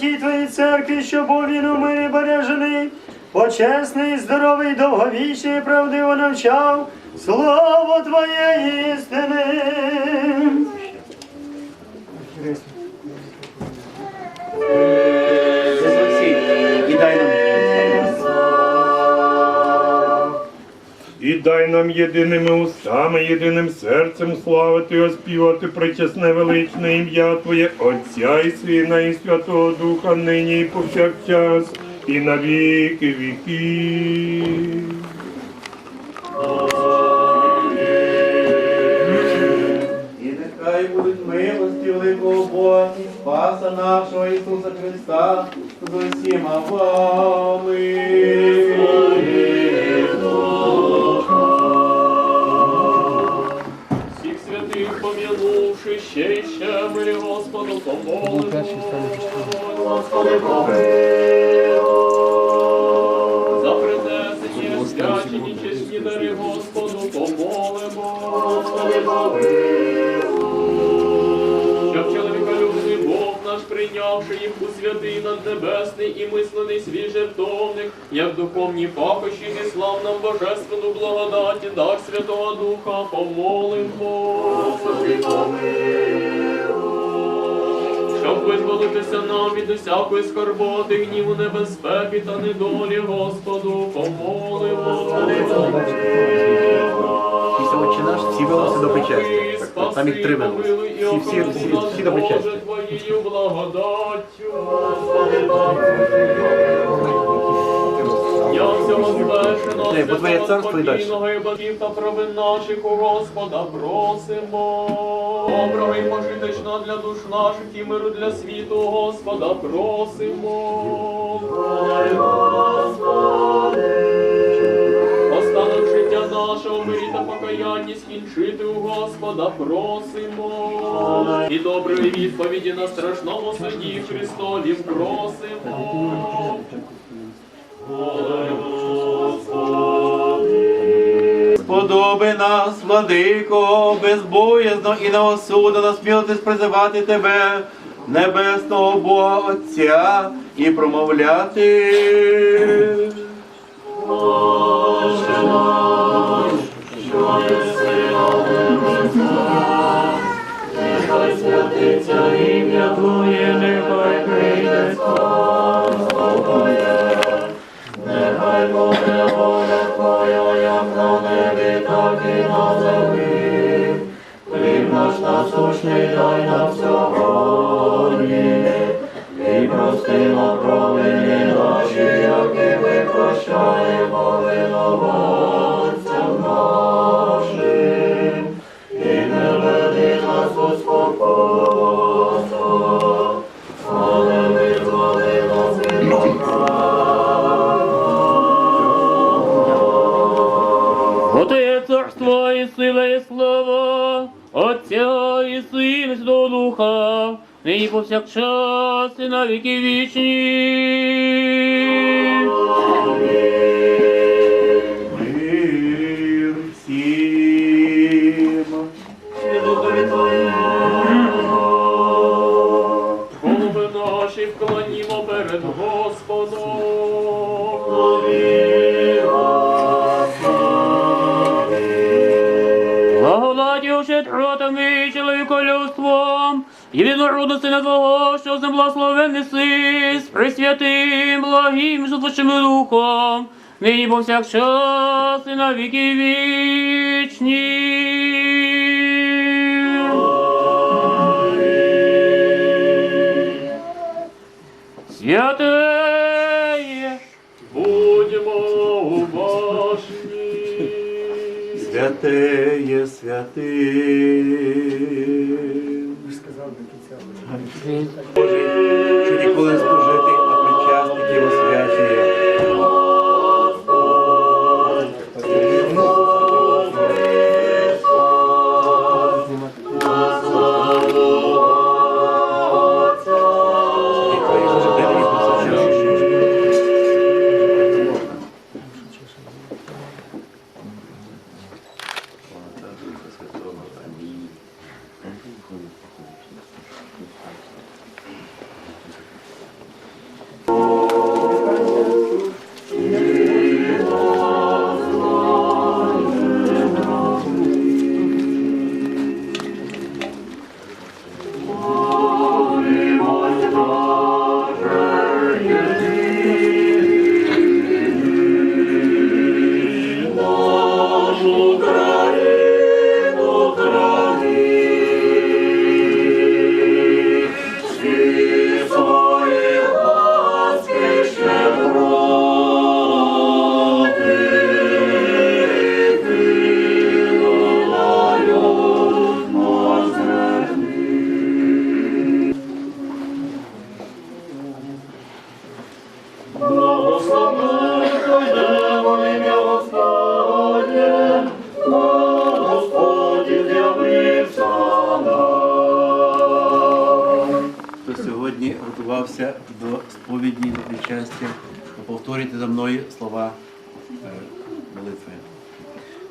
святій Твоїй церкві, що був він у мирі бережений, почесний, здоровий, довговічний, правдиво навчав, слово Твоє істини. Дай нам єдиними устами, єдиним серцем славити, оспівати причесне величне ім'я Твоє, Отця і Сина, і Святого Духа, нині і повсякчас, і на віки віків. І нехай будуть милості великого Бога, і Спаса нашого Ісуса Христа з усіма вами. За принесені, свячені, чесні дари, Господу, помолимо. Господи, Щоб чоловіколюбний Бог наш, прийнявши їх у святий наднебесний і мислений свій жертовник, як духовні пахощі, і слав нам божественну благодаті, дар Святого Духа, помолимо. Господи, щоб визволитися нам від усякої скорботи, гніву, небезпеки та недолі, Господу, помолимо. Після Отче наш всі велося до причастя. Там їх три велося. Всі, всі, всі, всі до причастя. Твоєю благодаттю. Я всього звершено, і спокійного і батьків та провин наших у Господа просимо. Доброго і пожиточного для душ наших і миру для світу Господа просимо. Останок життя нашого мирі та покаянні скінчити у Господа просимо. І доброї відповіді на страшному суді Христові просимо. Сподоби нас, владико, безбоязно і неосудно смілитись призивати тебе, небесного Бога Отця, і промовляти. Нехай святиться ім'я Твоє, нехай буде Твоя, як на небі, так і на землі. Хліб наш насущний дай нам сьогодні, і прости нам провини наші, як і ми прощаємо винуватцям нині повсякчас і на віки вічні. Мир благим, духом, нині повсякчас і на віки вічні. Святеє, будьмо уважні. Святеє святим. Боже, що ніколи служити, а причасників освячує. Сьогодні готувався до сповіді причастя, повторюйте за мною слова е, молитви.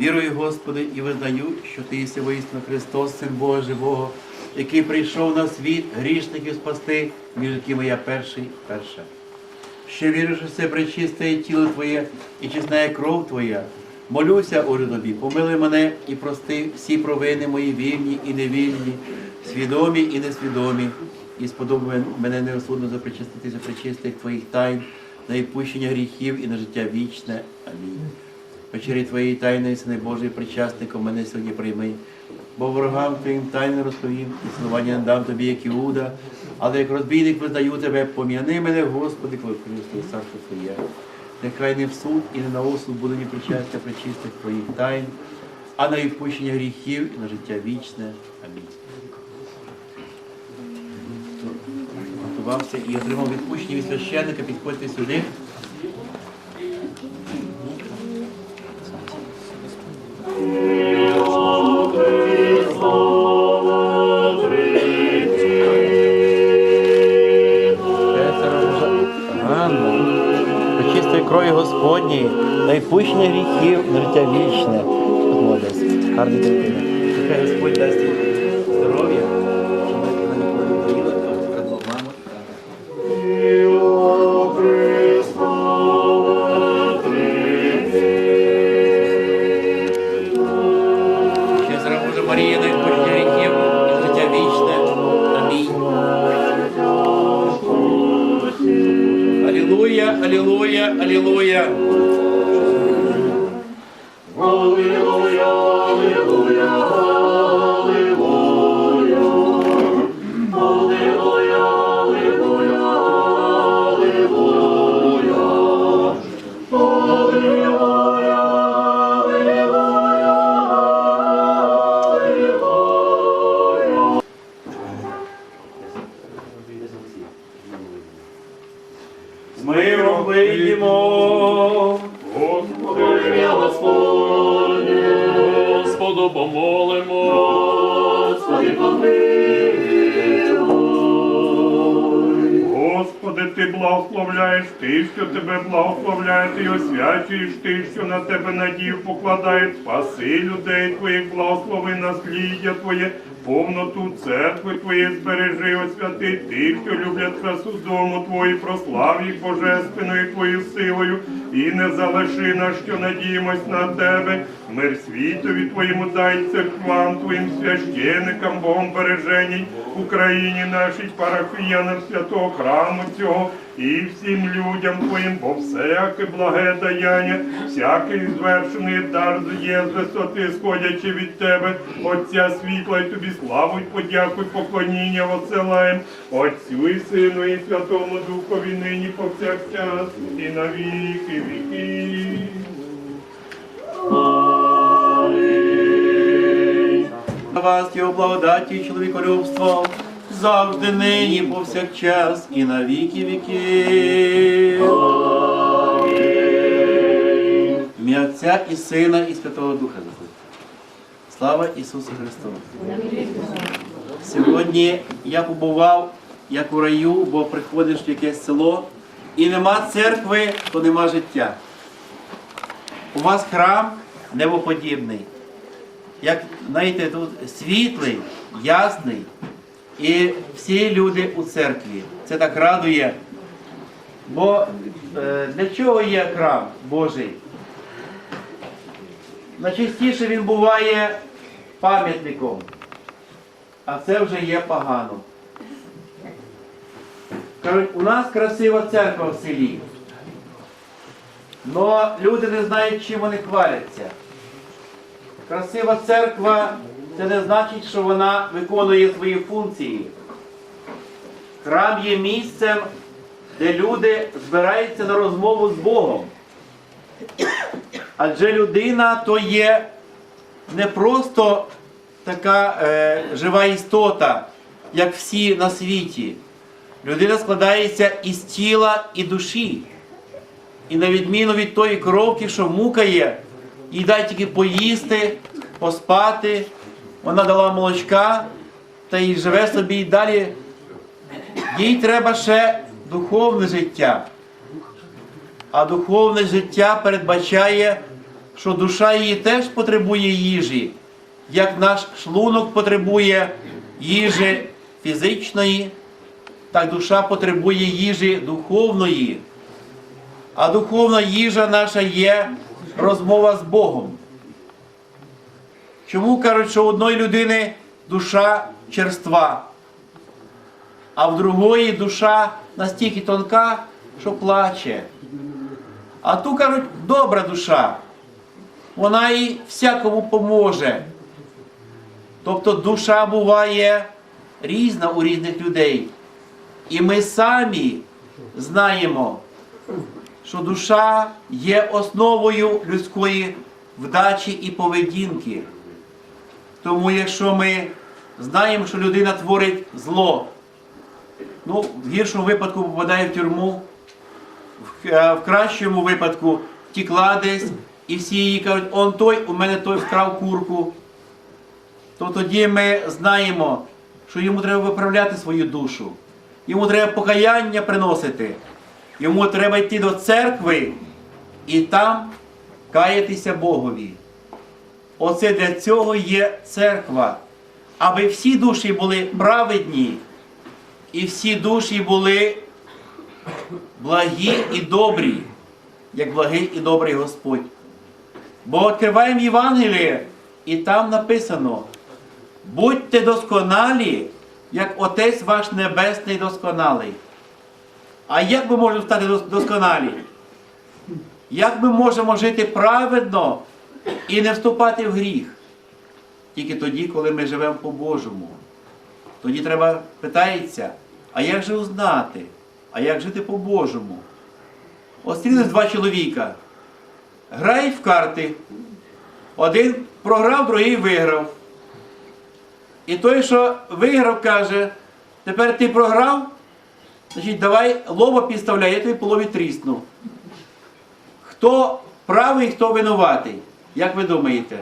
Вірую, Господи, і визнаю, що Ти єси воістину Христос, Син Бога Живого, який прийшов на світ грішників спасти, між якими я перший, перша. Ще вірю, що все пречисте тіло Твоє і чесна кров Твоя. Молюся, Отже, тобі, помилуй мене і прости всі провини мої вільні і невільні, свідомі і несвідомі, і сподобай мене неосудно запричаститися причистих Твоїх тайн, на відпущення гріхів і на життя вічне. Амінь. Вечері Твоєї тайної, Сини Божий, причасником мене сьогодні прийми. Бо ворогам Твоїм тайне розповім, і цілування не дам тобі, як Іуда, але як розбійник визнаю тебе, пом'яни мене, Господи, коли Христос царство Твоє. Нехай не в суд і не на осуд буде ні причастя причистих Твоїх тайн, а на відпущення гріхів і на життя вічне. Амінь. Готувався і отримав відпущення від священника, підходьте сюди. Господньої, на відпущення гріхів, життя вічне. Гарний дитина. Нехай Господь дасть освячуєш ти, що на тебе надію покладає. Спаси людей твоїх, благослови насліддя Твоє, повноту церкви Твоє збережи, освяти тих, що люблять красу дому Твої, прослав їх божественною Твою силою, і не залиши нас, що надіємось на тебе. Мир світові Твоєму дай церквам Твоїм священикам, Богом береженій, Україні нашій парафіянам святого храму цього і всім людям Твоїм, бо всяке благе даяння, всякий звершений дар є з висоти, сходячи від Тебе, Отця світла, і тобі славу й подяку, поклоніння посилаєм, Отцю і Сину, і Святому Духові нині повсякчас, і на віки вас його благодаті і чоловіколюбством, завжди нині, повсякчас, і на віки віків. В Ім'я Отця і Сина, і Святого Духа заходить. Слава Ісусу Христу! Сьогодні я побував як у раю, бо приходиш в якесь село, і нема церкви, то нема життя. У вас храм небоподібний як знаєте, тут світлий, ясний, і всі люди у церкві. Це так радує. Бо е, для чого є храм Божий? Найчастіше він буває пам'ятником, а це вже є погано. Кажуть, у нас красива церква в селі. але люди не знають, чим вони хваляться. Красива церква це не значить, що вона виконує свої функції. Храм є місцем, де люди збираються на розмову з Богом. Адже людина то є не просто така е, жива істота, як всі на світі. Людина складається із тіла і душі. І на відміну від тої коровки, що мукає, їй дай тільки поїсти, поспати, вона дала молочка та й живе собі і далі. Їй треба ще духовне життя. А духовне життя передбачає, що душа її теж потребує їжі, як наш шлунок потребує їжі фізичної, так душа потребує їжі духовної. А духовна їжа наша є розмова з Богом. Чому кажуть, що у одної людини душа черства, а в другої душа настільки тонка, що плаче. А ту кажуть, добра душа, вона їй всякому поможе. Тобто душа буває різна у різних людей. І ми самі знаємо, що душа є основою людської вдачі і поведінки. Тому якщо ми знаємо, що людина творить зло, ну, в гіршому випадку попадає в тюрму, в, е, кращому випадку втікла десь, і всі їй кажуть, он той, у мене той вкрав курку, то тоді ми знаємо, що йому треба виправляти свою душу. Йому треба покаяння приносити. Йому треба йти до церкви і там каятися Богові. Оце для цього є церква. Аби всі душі були праведні, і всі душі були благі і добрі, як благий і добрий Господь. Бо відкриваємо Євангеліє, і там написано: будьте досконалі, як Отець ваш Небесний досконалий. А як ми можемо стати досконалі? Як ми можемо жити праведно і не вступати в гріх? Тільки тоді, коли ми живемо по-божому. Тоді треба питається, а як же узнати? А як жити по-божому? Острілись два чоловіка. Грають в карти. Один програв, другий виграв. І той, що виграв, каже, тепер ти програв, значить давай лоба підставляй, я тобі по лобі трісну. Хто правий, хто винуватий? Як ви думаєте?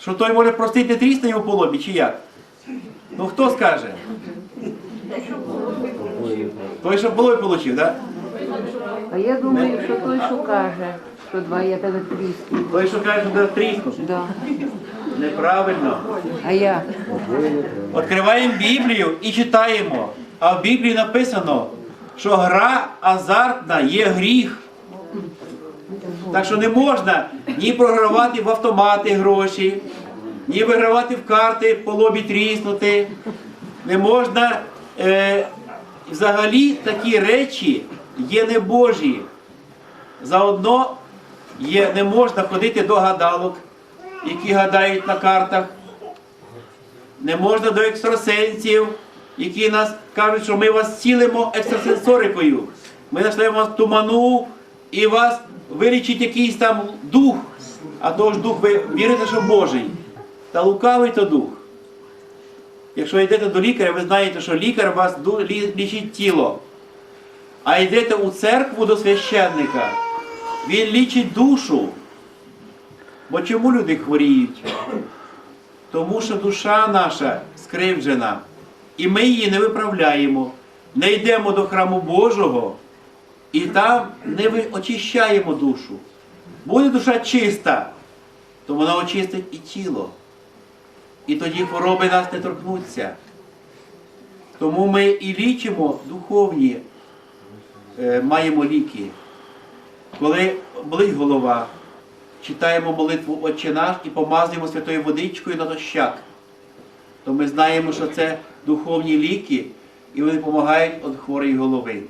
Що той може простити трісне йому по лобі, чи як? Ну хто скаже? Той, що по лобі отримав, так? А я думаю, що той, що каже, що два я тебе трісну. Той, що каже, що трісну. Да. Неправильно. А я? Відкриваємо Біблію і читаємо. А в Біблії написано, що гра азартна є гріх. Так що не можна ні програвати в автомати гроші, ні вигравати в карти, по лобі тріснути. Не можна. Е, взагалі такі речі є небожі. Заодно є, не можна ходити до гадалок, які гадають на картах. Не можна до екстрасенсів, які нас кажуть, що ми вас цілимо екстрасенсорикою. Ми нашлемо вас туману і вас вилічить якийсь там дух. А то ж дух ви вірите, що Божий. Та лукавий то дух. Якщо йдете до лікаря, ви знаєте, що лікар вас лічить тіло. А йдете у церкву до священника, він лічить душу. Бо чому люди хворіють? Тому що душа наша скривджена, і ми її не виправляємо, не йдемо до храму Божого і там не очищаємо душу. Буде душа чиста, то вона очистить і тіло. І тоді хвороби нас не торкнуться. Тому ми і лічимо духовні, е, маємо ліки. Коли болить голова, читаємо молитву Отче наш і помазуємо святою водичкою на дощак, то ми знаємо, що це духовні ліки, і вони допомагають від хворої голови.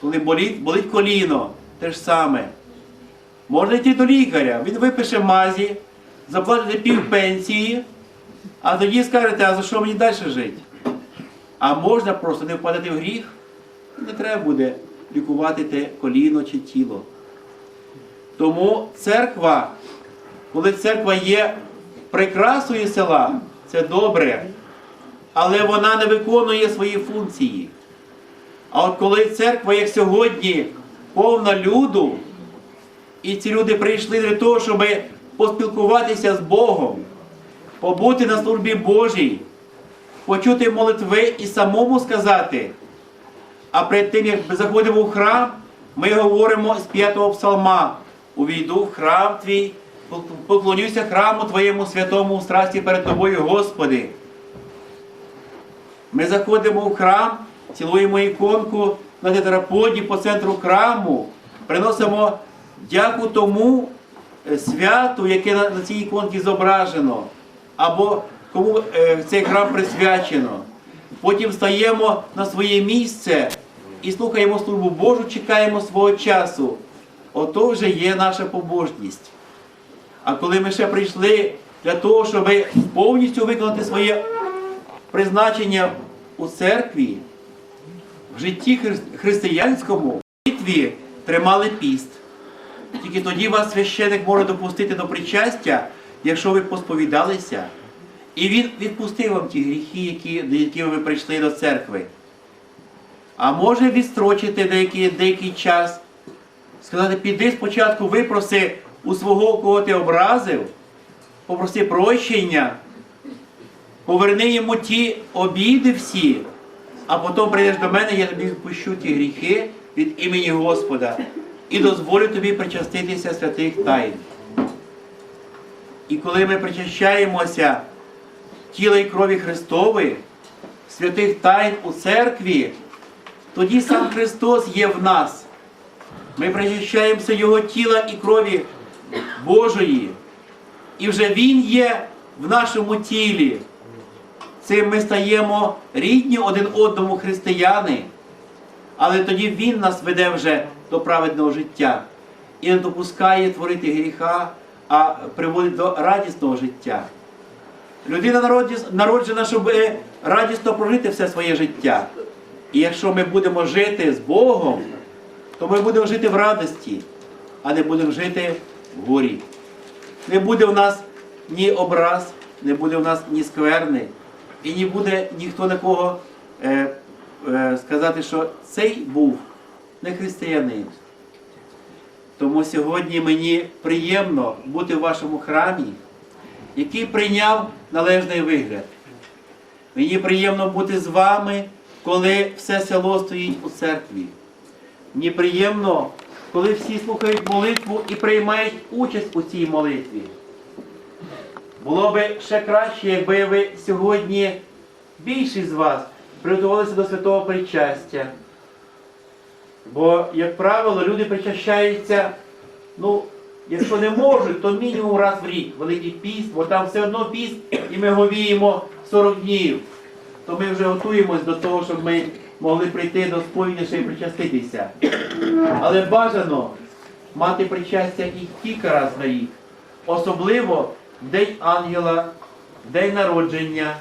Коли болить, болить коліно, те ж саме. Можна йти до лікаря, він випише мазі, заплатите пів пенсії, а тоді скажете, а за що мені далі жити? А можна просто не впадати в гріх, не треба буде лікувати те коліно чи тіло. Тому церква, коли церква є прикрасою села, це добре, але вона не виконує свої функції. А от коли церква, як сьогодні, повна люду, і ці люди прийшли для того, щоб поспілкуватися з Богом, побути на службі Божій, почути молитви і самому сказати. А перед тим, як заходимо в храм, ми говоримо з п'ятого псалма. Увійду в храм твій, поклонюся храму Твоєму святому у страсті перед тобою, Господи. Ми заходимо в храм, цілуємо іконку на тетраподі по центру храму, приносимо дяку тому е, святу, яке на, цій іконці зображено, або кому е, цей храм присвячено. Потім стаємо на своє місце і слухаємо службу Божу, чекаємо свого часу. Ото вже є наша побожність. А коли ми ще прийшли для того, щоб повністю виконати своє призначення у церкві, в житті хри- християнському, в молитві тримали піст. Тільки тоді вас священик може допустити до причастя, якщо ви посповідалися, і він відпустив вам ті гріхи, які, до яких ви прийшли до церкви. А може відстрочити деякий, деякий час, сказати, піди спочатку випроси у свого, кого ти образив, попроси прощення, поверни йому ті обіди всі, а потім прийдеш до мене, я тобі відпущу ті гріхи від імені Господа і дозволю тобі причаститися святих тайн. І коли ми причащаємося тіла і крові Христової, святих тайн у церкві, тоді сам Христос є в нас. Ми причащаємося Його тіла і крові Божої. І вже Він є в нашому тілі. Цим ми стаємо рідні один одному християни. Але тоді Він нас веде вже до праведного життя і не допускає творити гріха, а приводить до радісного життя. Людина народжена, щоб е, радісно прожити все своє життя. І якщо ми будемо жити з Богом, то ми будемо жити в радості, а не будемо жити в горі. Не буде в нас ні образ, не буде в нас ні скверни, і не буде ніхто на кого е, е, сказати, що цей був не християнин. Тому сьогодні мені приємно бути в вашому храмі, який прийняв належний вигляд. Мені приємно бути з вами, коли все село стоїть у церкві. Мені приємно, коли всі слухають молитву і приймають участь у цій молитві. Було би ще краще, якби ви сьогодні, більшість з вас, приготувалися до святого причастя. Бо, як правило, люди причащаються, ну, якщо не можуть, то мінімум раз в рік. Великий піст, бо там все одно піст, і ми говіємо 40 днів. То ми вже готуємось до того, щоб ми могли прийти до сповіді й причаститися. Але бажано мати причастя і кілька разів на рік. Особливо в День ангела, День народження.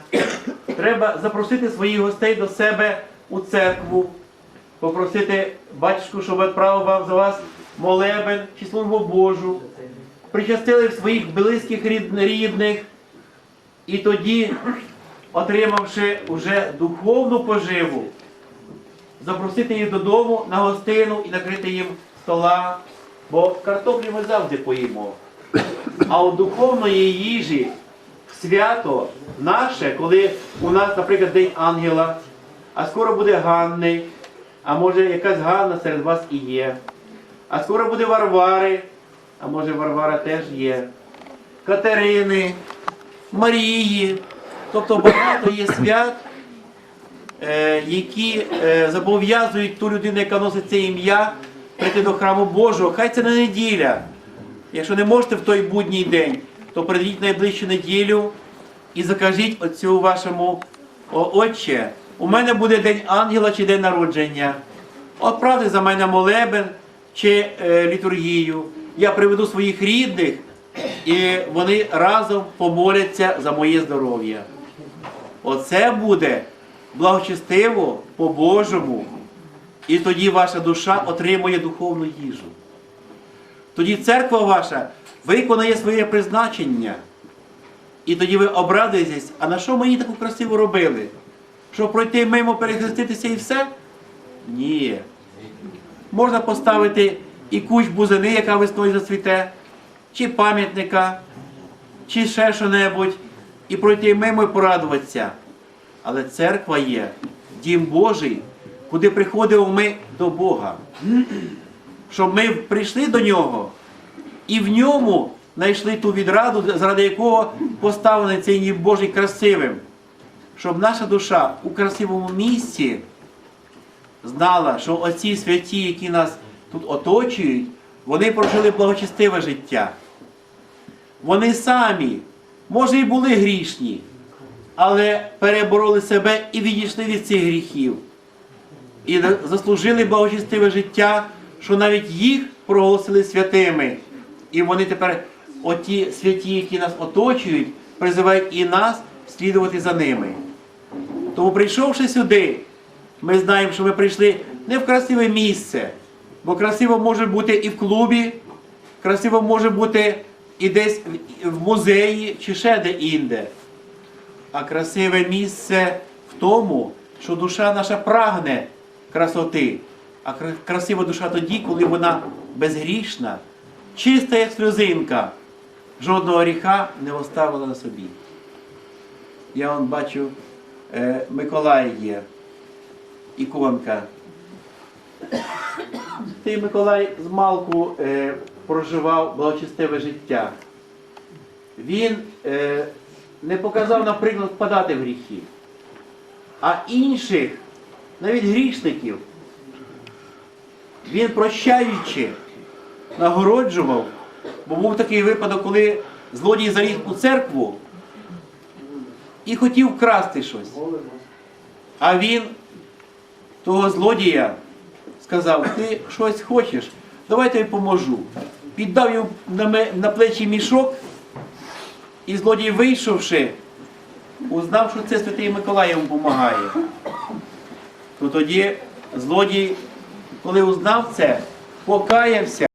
Треба запросити своїх гостей до себе у церкву, попросити батюшку, щоб відправив вам за вас молебен чи службу Божу, причастили своїх близьких рідних, і тоді, отримавши уже духовну поживу, запросити їх додому на гостину і накрити їм стола, бо картоплі ми завжди поїмо. А у духовної їжі свято наше, коли у нас, наприклад, День ангела, а скоро буде Ганни, а може якась Ганна серед вас і є. А скоро буде Варвари, а може Варвара теж є. Катерини, Марії. Тобто багато є свят, які е, зобов'язують ту людину, яка носить це ім'я, прийти до храму Божого. Хай це не неділя. Якщо не можете в той будній день, то прийдіть найближчу неділю і закажіть оцю вашому Отче, у мене буде день ангела чи день народження. Отправте за мене молебен чи е, літургію. Я приведу своїх рідних, і вони разом помоляться за моє здоров'я. Оце буде благочестиво по-божому. І тоді ваша душа отримує духовну їжу. Тоді церква ваша виконає своє призначення. І тоді ви обрадуєтесь, а на що її таку красиво робили? Щоб пройти мимо, перехреститися і все? Ні. Можна поставити і кущ бузини, яка весною зацвіте, чи пам'ятника, чи ще що-небудь, і пройти мимо і порадуватися. Але церква є, дім Божий, куди приходимо ми до Бога. Щоб ми прийшли до нього і в ньому знайшли ту відраду, заради якого поставлений цей дім Божий красивим. Щоб наша душа у красивому місці знала, що оці святі, які нас тут оточують, вони прожили благочестиве життя. Вони самі, може, і були грішні, але перебороли себе і відійшли від цих гріхів. І заслужили благочестиве життя, що навіть їх проголосили святими. І вони тепер, оті святі, які нас оточують, призивають і нас слідувати за ними. Тому, прийшовши сюди, ми знаємо, що ми прийшли не в красиве місце, бо красиво може бути і в клубі, красиво може бути і десь в- музеї чи ще де-інде. А красиве місце в тому, що душа наша прагне красоти. А красива душа тоді, коли вона безгрішна, чиста, як сльозинка, жодного гріха не оставила на собі. Я вон бачу, е, Миколай є, іконка. Ти, Миколай, з малку е, проживав благочестиве життя. Він е, не показав, наприклад, впадати в гріхи. А інших, навіть грішників, він прощаючи, нагороджував, бо був такий випадок, коли злодій заліз у церкву і хотів вкрасти щось. А він того злодія сказав, ти щось хочеш, давай тобі поможу. Піддав йому на плечі мішок, і злодій, вийшовши, узнав, що це святий Миколай йому допомагає. То тоді злодій, коли узнав це, покаявся.